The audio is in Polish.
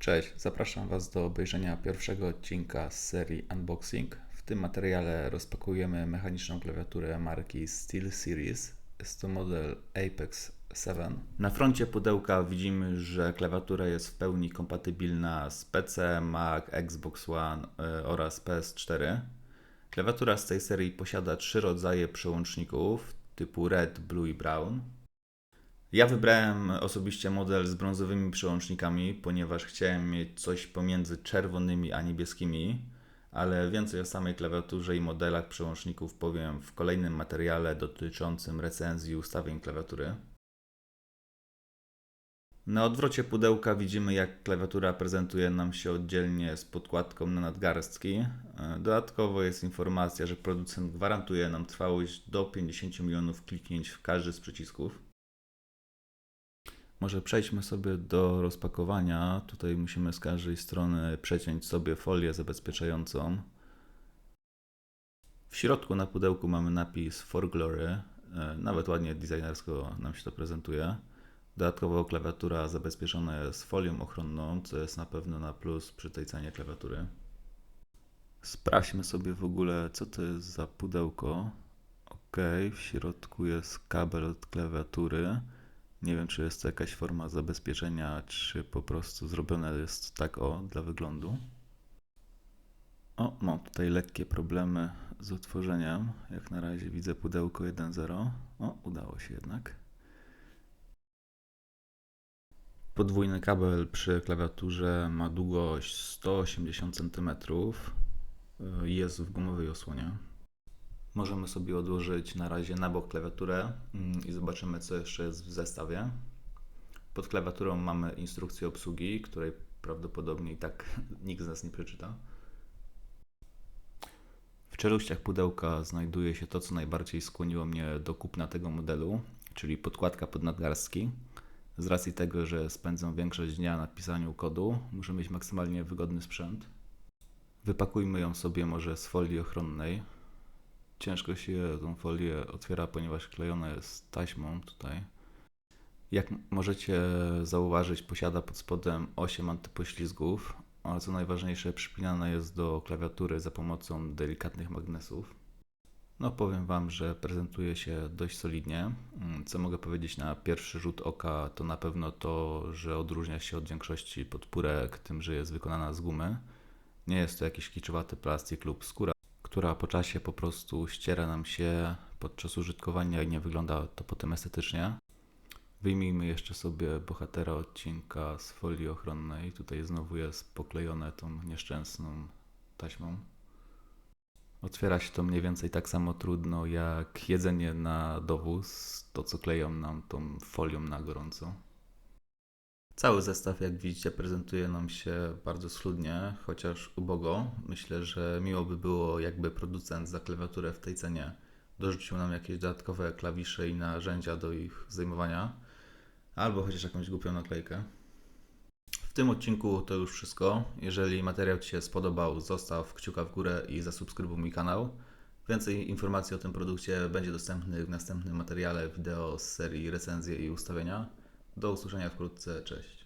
Cześć, zapraszam Was do obejrzenia pierwszego odcinka z serii Unboxing. W tym materiale rozpakujemy mechaniczną klawiaturę marki SteelSeries. Jest to model Apex 7. Na froncie pudełka widzimy, że klawiatura jest w pełni kompatybilna z PC, Mac, Xbox One y, oraz PS4. Klawiatura z tej serii posiada trzy rodzaje przełączników typu Red, Blue i Brown. Ja wybrałem osobiście model z brązowymi przełącznikami, ponieważ chciałem mieć coś pomiędzy czerwonymi a niebieskimi, ale więcej o samej klawiaturze i modelach przełączników powiem w kolejnym materiale dotyczącym recenzji ustawień klawiatury. Na odwrocie pudełka widzimy, jak klawiatura prezentuje nam się oddzielnie z podkładką na nadgarstki. Dodatkowo jest informacja, że producent gwarantuje nam trwałość do 50 milionów kliknięć w każdy z przycisków. Może przejdźmy sobie do rozpakowania. Tutaj musimy z każdej strony przeciąć sobie folię zabezpieczającą. W środku na pudełku mamy napis For Glory. E, Nawet ładnie designersko nam się to prezentuje. Dodatkowo klawiatura zabezpieczona jest folią ochronną, co jest na pewno na plus przy tej cenie klawiatury. Sprawdźmy sobie w ogóle, co to jest za pudełko. Ok, w środku jest kabel od klawiatury. Nie wiem, czy jest to jakaś forma zabezpieczenia, czy po prostu zrobione jest tak o dla wyglądu. O, mam tutaj lekkie problemy z otworzeniem. Jak na razie widzę pudełko 1.0. O, udało się jednak. Podwójny kabel przy klawiaturze ma długość 180 cm. Jest w gumowej osłonie. Możemy sobie odłożyć na razie na bok klawiaturę mm, i zobaczymy, co jeszcze jest w zestawie. Pod klawiaturą mamy instrukcję obsługi, której prawdopodobnie i tak nikt z nas nie przeczyta. W czeluściach pudełka znajduje się to, co najbardziej skłoniło mnie do kupna tego modelu, czyli podkładka pod nadgarstki. Z racji tego, że spędzam większość dnia na pisaniu kodu, muszę mieć maksymalnie wygodny sprzęt. Wypakujmy ją sobie może z folii ochronnej. Ciężko się tą folię otwiera, ponieważ klejona jest taśmą tutaj. Jak możecie zauważyć, posiada pod spodem 8 antypoślizgów, ale co najważniejsze, przypinana jest do klawiatury za pomocą delikatnych magnesów. No, powiem Wam, że prezentuje się dość solidnie. Co mogę powiedzieć na pierwszy rzut oka, to na pewno to, że odróżnia się od większości podpórek tym, że jest wykonana z gumy. Nie jest to jakiś kiczowaty plastik lub skóra, która po czasie po prostu ściera nam się podczas użytkowania i nie wygląda to potem estetycznie. Wyjmijmy jeszcze sobie bohatera odcinka z folii ochronnej. Tutaj znowu jest poklejone tą nieszczęsną taśmą. Otwiera się to mniej więcej tak samo trudno jak jedzenie na dowóz, to co kleją nam tą folią na gorąco. Cały zestaw, jak widzicie, prezentuje nam się bardzo schludnie, chociaż ubogo. Myślę, że miło by było, jakby producent za klawiaturę w tej cenie dorzucił nam jakieś dodatkowe klawisze i narzędzia do ich zdejmowania, albo chociaż jakąś głupią naklejkę. W tym odcinku to już wszystko. Jeżeli materiał Ci się spodobał, zostaw kciuka w górę i zasubskrybuj mój kanał. Więcej informacji o tym produkcie będzie dostępnych w następnym materiale wideo z serii recenzje i ustawienia. Do usłyszenia wkrótce, cześć.